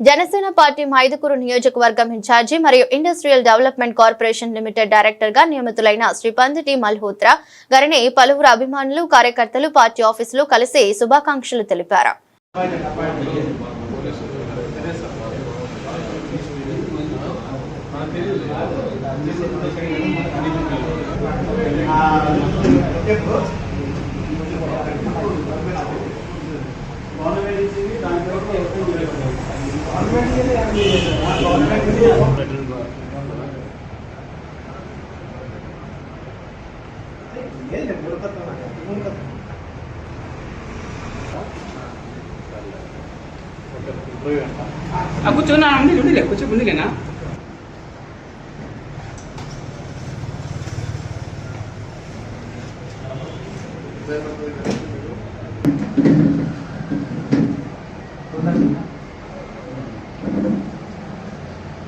Janasena party Mydukur నియోజకవర్గం incharge మరియు industrial development corporation limited డైరెక్టర్గా నియమితులైన శ్రీపందిటి మల్హోత్రా గారిని పలువురు అభిమానులు కార్యకర్తలు పార్టీ ఆఫీసులో కలిసి శుభాకాంక్షలు తెలిపారు. ఆ కూర్చోనా ఉంది ఉండిలే కూర్చో ఉండిలేనా అవగాహన రౌండ్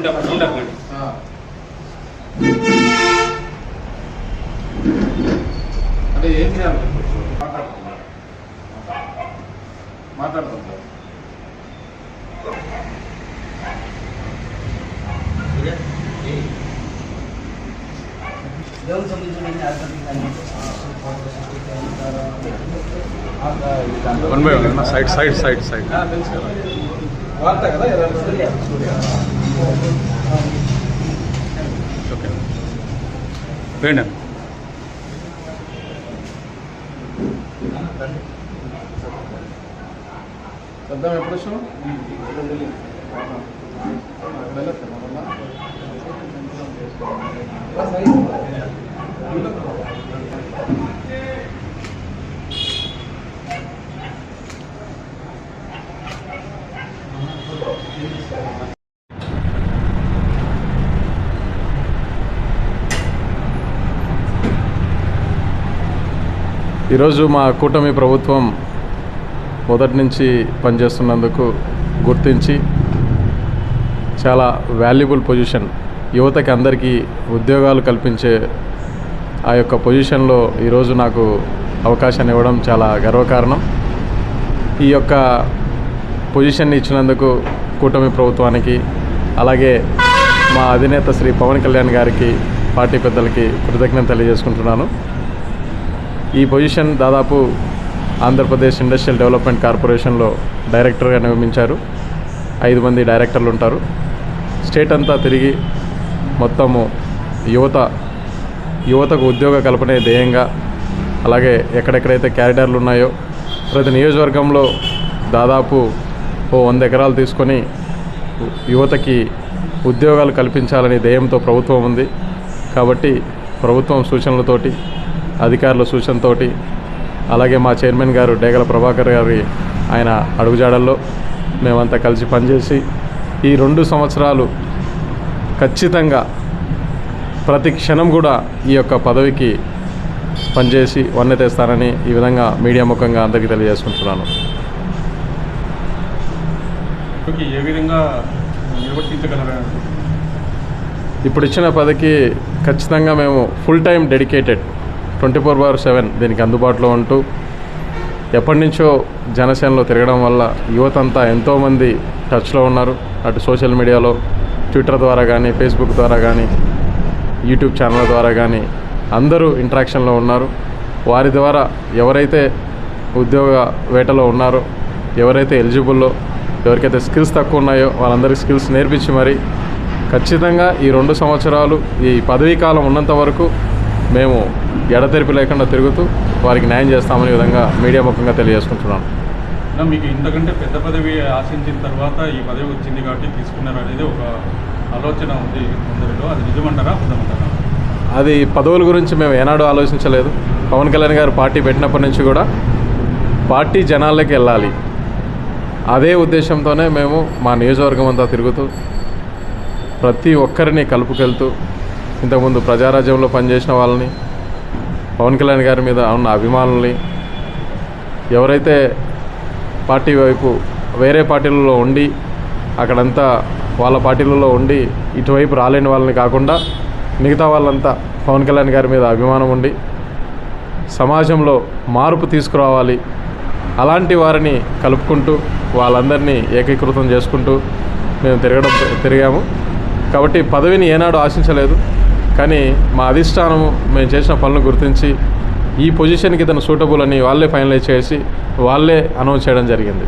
అండి అంటే ఏం చేయాలి? మాట్లాడతాం sir one by one side side side side తెలుసు కదా. వార్త కదా ఏదైనా ఓకే. వేయండి. సద్దాం ఎప్పుడు వచ్చావు? వెళ్ళొచ్చా మళ్ళా? ఈరోజు మా కూటమి ప్రభుత్వం మొదటి నుంచి పనిచేస్తున్నందుకు గుర్తించి చాలా వాల్యుబుల్ పొజిషన్ యువతకి అందరికీ ఉద్యోగాలు కల్పించే ఆ యొక్క పొజిషన్లో ఈరోజు నాకు అవకాశాన్ని ఇవ్వడం చాలా గర్వకారణం. ఈ యొక్క పొజిషన్ని ఇచ్చినందుకు కూటమి ప్రభుత్వానికి అలాగే మా అధినేత శ్రీ పవన్ కళ్యాణ్ గారికి పార్టీ పెద్దలకి కృతజ్ఞత తెలియజేసుకుంటున్నాను. ఈ పొజిషన్ దాదాపు ఆంధ్రప్రదేశ్ ఇండస్ట్రియల్ డెవలప్మెంట్ కార్పొరేషన్లో డైరెక్టర్గా నియమించారు. ఐదు మంది డైరెక్టర్లు ఉంటారు. స్టేట్ అంతా తిరిగి మొత్తము యువత యువతకు ఉద్యోగ కల్పనే ధ్యేయంగా అలాగే ఎక్కడెక్కడైతే క్యారిడార్లు ఉన్నాయో ప్రతి నియోజకవర్గంలో దాదాపు ఓ వంద ఎకరాలు తీసుకొని యువతకి ఉద్యోగాలు కల్పించాలని ధ్యేయంతో ప్రభుత్వం ఉంది. కాబట్టి ప్రభుత్వం సూచనలతోటి అధికారుల సూచనతోటి అలాగే మా చైర్మన్ గారు డేగల ప్రభాకర్ గారి ఆయన అడుగుజాడల్లో మేమంతా కలిసి పనిచేసి ఈ రెండు సంవత్సరాలు ఖచ్చితంగా ప్రతి క్షణం కూడా ఈ యొక్క పదవికి పనిచేసి వన్నె తెస్తానని ఈ విధంగా మీడియా ముఖంగా అందరికీ తెలియజేసుకుంటున్నాను. ఏ విధంగా ఇప్పుడు ఇచ్చిన పదకి ఖచ్చితంగా మేము full time dedicated twenty four by seven దీనికి అందుబాటులో ఉంటూ ఎప్పటి నుంచో జనసేనలో తిరగడం వల్ల యువత అంతా ఎంతోమంది టచ్లో ఉన్నారు. అటు సోషల్ మీడియాలో ట్విట్టర్ ద్వారా కానీ ఫేస్బుక్ ద్వారా కానీ యూట్యూబ్ ఛానల్ ద్వారా కానీ అందరూ ఇంట్రాక్షన్లో ఉన్నారు. వారి ద్వారా ఎవరైతే ఉద్యోగ వేటలో ఉన్నారో ఎవరైతే ఎలిజిబుల్లో ఎవరికైతే స్కిల్స్ తక్కువ ఉన్నాయో వాళ్ళందరికీ స్కిల్స్ నేర్పించి మరి ఖచ్చితంగా ఈ రెండు సంవత్సరాలు ఈ పదవీ కాలం ఉన్నంత వరకు మేము ఎడతెరిపి లేకుండా తిరుగుతూ వారికి న్యాయం చేస్తామనే విధంగా మీడియా ముఖంగా తెలియజేసుకుంటున్నాను. మీకు ఇంతకంటే పెద్ద పదవి ఆశించిన తర్వాత ఈ పదవి వచ్చింది కాబట్టి తీసుకున్నారు అనేది ఒక ఆలోచన ఉంది కొందరిలో అది నిజమంటారా? అబద్ధమంటారా? అది పదవుల గురించి మేము ఏనాడు ఆలోచించలేదు. పవన్ కళ్యాణ్ గారు పార్టీ పెట్టినప్పటి నుంచి కూడా పార్టీ జనాల్లోకి వెళ్ళాలి. అదే ఉద్దేశంతోనే మేము మా నియోజకవర్గం అంతా తిరుగుతూ ప్రతి ఒక్కరిని కలుపుకెళ్తూ ఇంతకుముందు ప్రజారాజ్యంలో పనిచేసిన వాళ్ళని పవన్ కళ్యాణ్ గారి మీద ఉన్న అభిమానుల్ని ఎవరైతే పార్టీ వైపు వేరే పార్టీలలో ఉండి అక్కడంతా వాళ్ళ పార్టీలలో ఉండి ఇటువైపు రాలేని వాళ్ళని కాకుండా మిగతా వాళ్ళంతా పవన్ కళ్యాణ్ గారి మీద అభిమానం ఉండి సమాజంలో మార్పు తీసుకురావాలి అలాంటి వారిని కలుపుకుంటూ వాళ్ళందరినీ ఏకీకృతం చేసుకుంటూ మేము తిరగడం తిరిగాము. కాబట్టి పదవిని ఏనాడు ఆశించలేదు. కానీ మా అధిష్టానం మేము చేసిన పనులు గుర్తించి ఈ పొజిషన్కి ఇతను సూటబుల్ అని వాళ్ళే ఫైనలైజ్ చేసి వాళ్ళే అనౌన్స్ చేయడం జరిగింది.